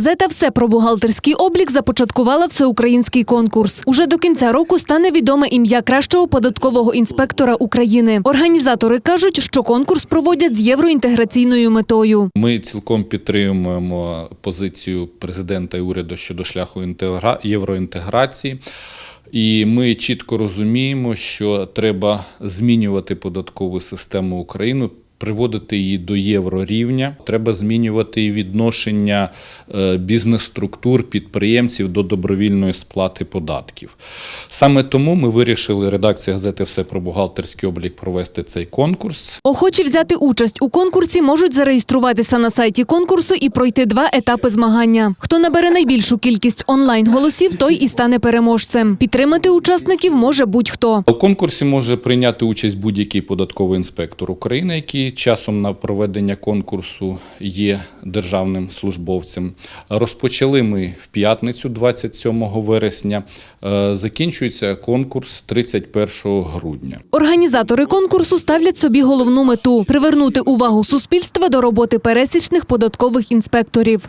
Газета Все про бухгалтерський облік започаткувала всеукраїнський конкурс. Уже до кінця року стане відоме ім'я кращого податкового інспектора України. Організатори кажуть, що конкурс проводять з євроінтеграційною метою. Ми цілком підтримуємо позицію президента і уряду щодо шляху інтегра... євроінтеграції. І ми чітко розуміємо, що треба змінювати податкову систему України. Приводити її до єврорівня, треба змінювати і відношення е, бізнес-структур підприємців до добровільної сплати податків. Саме тому ми вирішили редакція газети Все про бухгалтерський облік провести цей конкурс. Охочі взяти участь у конкурсі можуть зареєструватися на сайті конкурсу і пройти два етапи змагання. Хто набере найбільшу кількість онлайн голосів, той і стане переможцем. Підтримати учасників може будь-хто. У конкурсі може прийняти участь будь-який податковий інспектор України, який часом на проведення конкурсу є державним службовцем. Розпочали ми в п'ятницю, 27 вересня. Е, Закінчується конкурс 31 грудня. Організатори конкурсу ставлять собі головну мету привернути увагу суспільства до роботи пересічних податкових інспекторів.